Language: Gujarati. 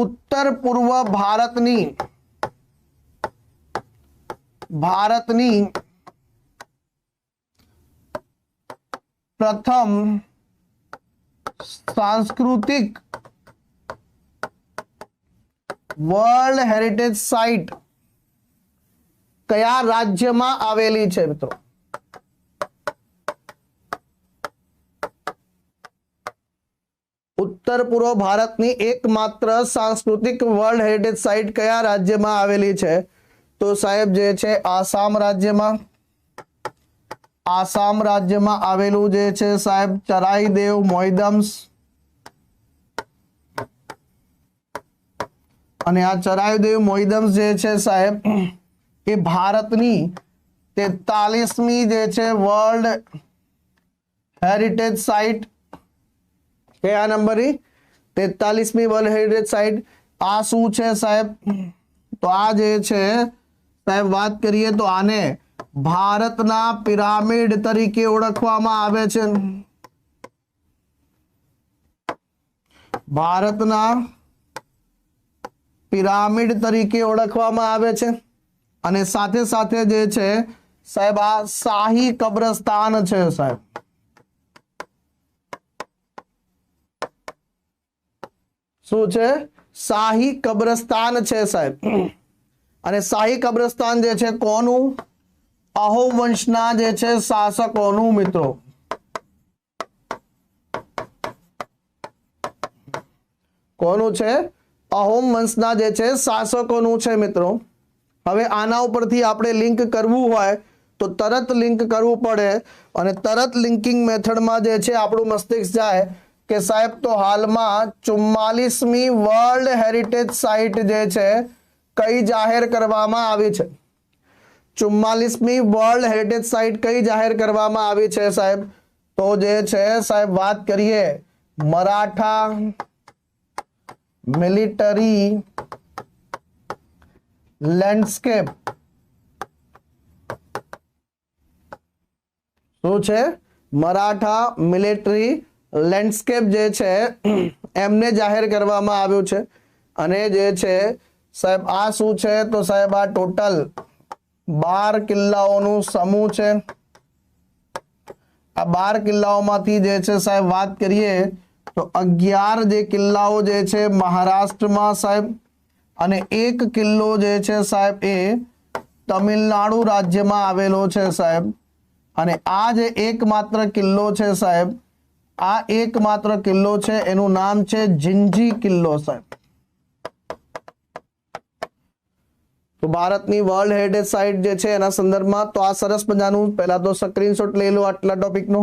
ઉત્તર પૂર્વ ભારતની ભારતની પ્રથમ સાંસ્કૃતિક વર્લ્ડ હેરિટેજ સાઇટ કયા રાજ્યમાં આવેલી છે મિત્રો ઉત્તર પૂર્વ ભારતની એકમાત્ર સાંસ્કૃતિક વર્લ્ડ હેરિટેજ સાઇટ કયા રાજ્યમાં આવેલી છે? તો સાહેબ જે છે, આસામ રાજ્યમાં. આસામ રાજ્યમાં આવેલું જે છે સાહેબ, ચરાઈદેવ મોઈદમ્સ. અને આ ચરાયુદેવ મોઈદમ્સ જે છે સાહેબ, એ ભારતની તેતાલીસમી જે છે વર્લ્ડ હેરિટેજ સાઇટ કયા નંબરની તેતાલીસમી હેરિટેજ સાઇટ આ શું છે સાહેબ? તો આ જે છે, સાહેબ, વાત કરીએ તો આને ભારતના પિરામિડ તરીકે ઓળખવામાં આવે છે. ભારતના પિરામિડ તરીકે ઓળખવામાં આવે છે. અને સાથે સાથે જે છે, સાહેબ, આ શાહી કબ્રસ્તાન છે, સાહેબ. શું છે? શાહી કબ્રસ્તાન છે, સાહેબ. અને શાહી કબ્રસ્તાન જે છે, કોનું? અહોમ વંશના જે છે, શાસકોનું મિત્રો. કોનું છે? અહોમ વંશના જે છે, શાસકોનું છે, મિત્રો. હવે આના ઉપરથી આપણે લિંક કરવું હોય, તો તરત લિંક કરવું પડે. અને તરત લિંકિંગ મેથડમાં જે છે, આપણું મસ્તિષ્ક જાય. કે સાહેબ તો હાલમાં ચુમ્માલીસમી વર્લ્ડ હેરિટેજ સાઇટ જે છે કઈ જાહેર કરવામાં આવી છે ચુમ્માલીસમી વર્લ્ડ હેરિટેજ સાઇટ કઈ જાહેર કરવામાં આવી છે સાહેબ તો જે છે સાહેબ વાત કરીએ મરાઠા મિલિટરી લેન્ડસ્કેપ શું છે? મરાઠા મિલિટરી લેન્ડસ્કેપ જે છે, એમને જાહેર કરવામાં આવ્યું છે. અને જે છે, સાહેબ, આ શું છે? તો સાહેબ, આ ટોટલ બાર કિલ્લાઓનું સમૂહ છે. આ બાર કિલ્લાઓમાંથી જે છે, સાહેબ, વાત કરીએ, તો અગિયાર જે કિલ્લાઓ જે છે, મહારાષ્ટ્રમાં, સાહેબ, અને એક કિલ્લો જે છે, સાહેબ, એ તમિલનાડુ રાજ્યમાં આવેલો છે, સાહેબ. અને આ જે એકમાત્ર કિલ્લો છે, સાહેબ આ એકમાત્ર કિલ્લો છે, એનું નામ છે જિંજી કિલ્લો સાહેબ. તો ભારતની વર્લ્ડ હેરિટેજ સાઇટ જે છે, એના સંદર્ભમાં તો આ સરસ મજાનું, પહેલા તો સ્ક્રીનશોટ લઈ લો આટલા ટોપિકનો